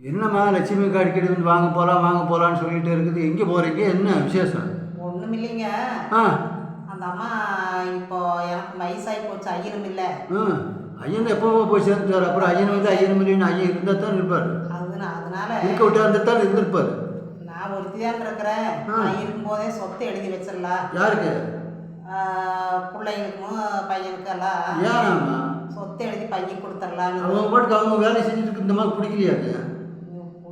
என்னம்மா லட்சுமிக்கு அடிக்கடி வந்து வாங்க போகலாம் வாங்க போகலான்னு சொல்லிட்டு இருக்குது. எங்கே போகிறீங்க என்ன விசேஷம்? ஒன்றும் இல்லைங்க. ஆ. அந்த அம்மா இப்போ எனக்கு வயசாகி போச்சு ஐயரும் இல்லை. ம் ஐயன் எப்போ போய் சேர்ந்துட்டார். அப்புறம் ஐயன் வந்து ஐயன் மில்லியன் ஐயன் இருந்தால் தான் இருப்பார். அதுனா அதனால இருக்க விட்டா இருந்தால் தான் இருந்திருப்பார். நான் ஒருத்தி தான் இருக்கிறேன் நான் இருக்கும்போதே சொத்தை எழுதி வச்சிடலாம். யாருக்கு? பிள்ளைங்களுக்கும் பையனுக்கெல்லாம் ஏன்னாம்மா சொத்தை எழுதி பையன் கொடுத்துடலான்னு அவங்க பாட்டுக்கு அவங்க வேலை செஞ்சுட்டு இந்த மாதிரி பிடிக்கலையாது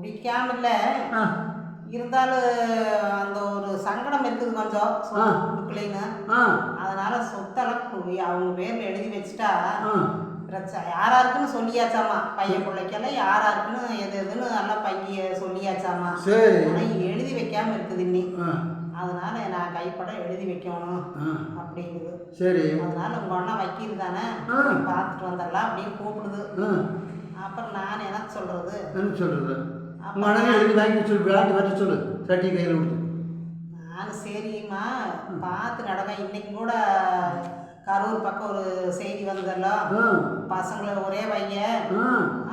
பிடிக்காம இல்லை ஆ. இருந்தாலும் அந்த ஒரு சங்கடம் இருக்குது கொஞ்சம் கொடுக்கலைன்னு அதனால சொத்தெல்லாம் அவங்க பேர்ல எழுதி வச்சுட்டா பிரச்சனை யாரா இருக்குன்னு சொல்லியாச்சாமா? பையன் பிள்ளைக்கெல்லாம் யாரா இருக்குன்னு எது எதுன்னு நல்லா பைய சொல்லியாச்சாமா? சரி. ஆனா எழுதி வைக்காம இருக்குது இன்னி அதனால நான் கைப்பட எழுதி வைக்கணும் அப்படிங்குது. சரி. அதனால உங்க அண்ணா வக்கீல் தானே. பார்த்துட்டு வந்துடலாம் அப்படின்னு கூப்பிடுது. அப்புறம் நான் என்ன சொல்றது? என்ன சொல்கிறது அண்ணன் எழுதி வாங்கி சொல்லு விளையாட்டு வர சொல்லு. சட்டி கையில் கொடுத்து. நான் சரிம்மா பார்த்து நடக்க இன்னைக்கு கூட கரூர் பக்கம் ஒரு செய்தி வந்ததெல்லாம் ஆ. பசங்களை ஒரே பையன்.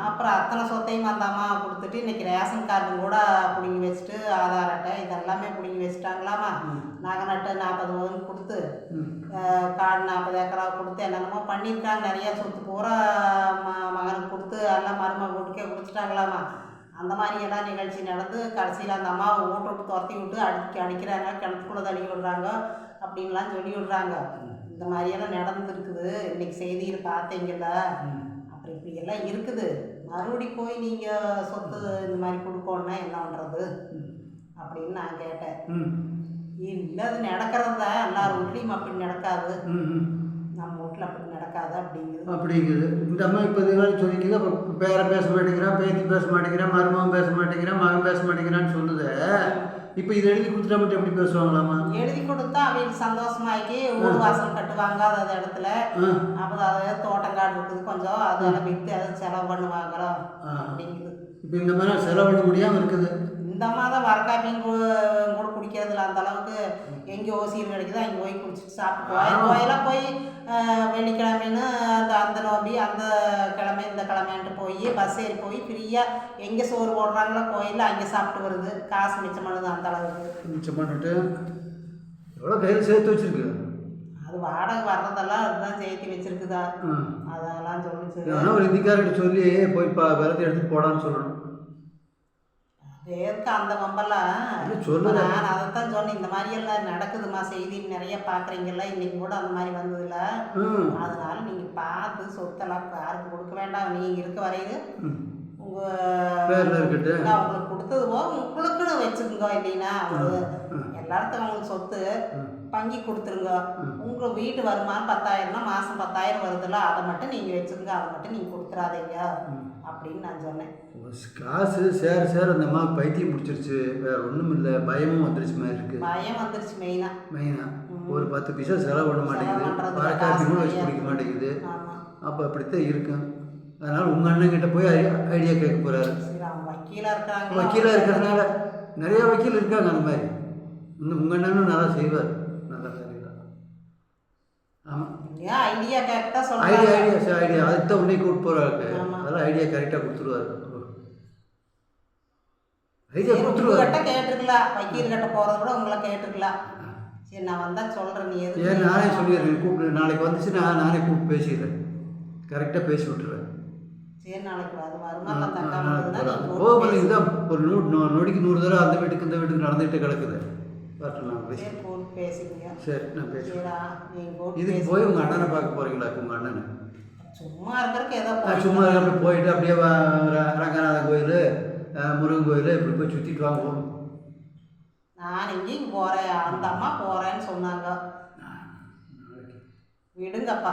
அப்புறம் அத்தனை சொத்தையும் அந்த அம்மா கொடுத்துட்டு இன்னைக்கு ரேஷன் கார்டு கூட பிடுங்கி வச்சுட்டு ஆதார் அட்டை இதெல்லாமே பிடுங்கி வச்சுட்டாங்களாமா? நகை நட்டு நாற்பது பவுன் கொடுத்து காடு நாற்பது ஏக்கரா கொடுத்து என்னென்னமோ பண்ணியிருக்காங்க. நிறைய சொத்து பூரா மகனுக்கு கொடுத்து எல்லாம் மருமக வீட்டுக்கே கொடுத்துட்டாங்களாமா? அந்த மாதிரி எல்லாம் நிகழ்ச்சி நடந்து கடைசியில் அந்த அம்மாவை வீட்டை விட்டு துரத்தி விட்டு அடிக்க அடிக்கிறாங்க கிணத்துக்குள்ள தள்ளி விடுறாங்க அப்படின்லாம் சொல்லி விடுறாங்க. இந்த மாதிரியெல்லாம் நடந்துருக்குது. இன்னைக்கு செய்தியில் பார்த்தீங்கல்ல? அப்புறம் இப்படி எல்லாம் இருக்குது. மறுபடி போய் நீங்கள் சொத்து இந்த மாதிரி கொடுக்கணுன்னா என்ன பண்ணுறது அப்படின்னு நான் கேட்டேன். இல்லை அது நடக்கிறது? தான் எல்லார் வீட்லேயும் அப்படி நடக்காது ம் ம் நம்ம வீட்டில் அப்படி நடக்காது அப்படிங்குது அப்படிங்குது இந்த அம்மா இப்போ இது மாதிரி சொல்லிட்டு அப்புறம் பேரன் பேச மாட்டேங்கிறான் பேத்தி பேச மாட்டேங்கிறான் மருமகன் பேச மாட்டேங்கிறான் மகன் பேச மாட்டேங்கிறான்னு சொல்லுது. இப்போ இதை எழுதி கொடுத்துட்டா மட்டும் எப்படி பேசுவாங்களாமா எழுதி கொடுத்தா அவங்க சந்தோஷமாக்கி ஊர் வாசல் கட்டுவாங்க அது அது இடத்துல. அப்புறம் அது தோட்டங்காடு இருக்குது கொஞ்சம் அதெல்லாம் விற்று அதை செலவு பண்ணுவாங்களோ. அப்படிங்குது இப்போ இந்த மாதிரி செலவு பண்ண முடியாமல் இருக்குது. இந்த மாதம் வரக்காப்பியும் கூட குடிக்கிறதுல அந்த அளவுக்கு எங்கே ஓசியில் கிடைக்குதோ அங்கே போய் குடிச்சிட்டு சாப்பிட்டு போய் கோயிலாக போய் வெள்ளிக்கிழமைன்னு அந்த அந்த நோம்பி அந்த கிழமை இந்த கிழமைன்ட்டு போய் பஸ் ஏறி போய் ஃப்ரீயாக எங்கே சோறு போடுறாங்களோ கோயிலில் அங்கே சாப்பிட்டு வருது. காசு மிச்சம் பண்ணுது அந்த அளவுக்கு. மிச்சம் பண்ணிட்டு எவ்வளோ கையில் சேர்த்து வச்சிருக்கு? அது வாடகை வர்றதெல்லாம் அதுதான் சேர்த்து வச்சிருக்குதா? அதெல்லாம் சொல்லிச்சு. ஒரு இந்திக்காரர்கிட்ட சொல்லி போய் பா விரதி எடுத்து போடான்னு சொல்லணும். எதுக்கு அந்த வம்பெல்லாம். சொல்லுங்க. நான் அதைத்தான் சொன்னேன் இந்த மாதிரி எல்லாம் நடக்குதுமா செய்தி நிறைய பார்க்குறீங்கல்ல இன்னைக்கு கூட அந்த மாதிரி வந்ததுல அதனால நீங்க பார்த்து சொத்தெல்லாம் யாருக்கு கொடுக்க வேண்டாம் நீங்க இருக்க வரையில ம். கொடுத்தது போக உங்களுக்குன்னு வச்சுக்கோங்க இல்லைன்னா ஒரு எல்லாத்துக்கும் அவங்களுக்கு சொத்து பங்கி கொடுத்துருங்க. உங்க வீட்டு வருமானம் பத்தாயிரம்னா மாசம் பத்தாயிரம் வருதுல்ல அதை மட்டும் நீங்க வச்சுக்கோங்க அதை மட்டும் நீங்க கொடுத்துறாதீங்க. அப்படின்னு நான் சொன்னேன். காசு சேர சேர அந்த அம்மா பைத்தியம் பிடிச்சிருச்சு. வேற ஒன்றும் இல்லை பயமும் வந்துருச்சு மாதிரி இருக்கு. பயம் வந்துருச்சு மெயினா. மெயினாக ஒரு பத்து பைசா செலவு பண்ண மாட்டேங்குது. பண்றதுல வரக்காப்பி கூட வச்சு குடிக்க மாட்டேங்குது. அப்போ அப்படித்தான் இருக்கும் அதனால் உங்கள் அண்ணன் கிட்ட போய் ஐடியா கேட்க போகிறாரு வக்கீலா இருக்காங்க. வக்கீலாக இருக்கிறதுனால நிறைய வக்கீல் இருக்காங்க அந்த மாதிரி. இன்னும் உங்கள் அண்ணனும் நல்லா செய்வார். நல்லா செய்வார். ஆமாம் ஏன் ஐடியா கரெக்டா ஐடியா சொல்றாங்க. ஐடியா சரி ஐடியா. அதுக்கு தான் உடனே கூப்பிட்டு போகிறாரு ஆமா. அதெல்லாம் ஐடியா கரெக்டாக கொடுத்துருவாரு. ஐடியா கொடுத்துருவாரு. உங்ககிட்ட கேட்டுருக்கலாம் வக்கீல் கிட்ட போறத விட உங்களை கேட்டுருக்கலாம் சரி நான் வந்தா சொல்றேன் நீ எதுக்கு ஏன் நானே சொல்லிடுறேன் கூப்பிட்டு நாளைக்கு வந்துச்சுன்னா நானே கூப்பிட்டு பேசிடுறேன். கரெக்டாக பேசி விட்டுறேன். பேசு. இதுதான் ஒரு நூ நொடிக்கு நூறு தடவை அந்த வீட்டுக்கு இந்த வீட்டுக்கு நடந்துகிட்டே கிடக்குது. சரி நான் பேசுகிறேன் இதுக்கு போய் உங்கள் அண்ணனை பார்க்க போகிறீங்களா உங்கள் அண்ணனை? சும்மா இருக்கிறதுக்கு ஏதோ சும்மா அப்படியே போயிட்டு அப்படியே ரங்கநாதன் கோயில் முருகன் கோயில் இப்படி போய் சுற்றிட்டு வாங்குவோம் நான் எங்கேயும் போறேன். அந்த அம்மா போறேன்னு சொன்னாங்க. விடுங்கப்பா.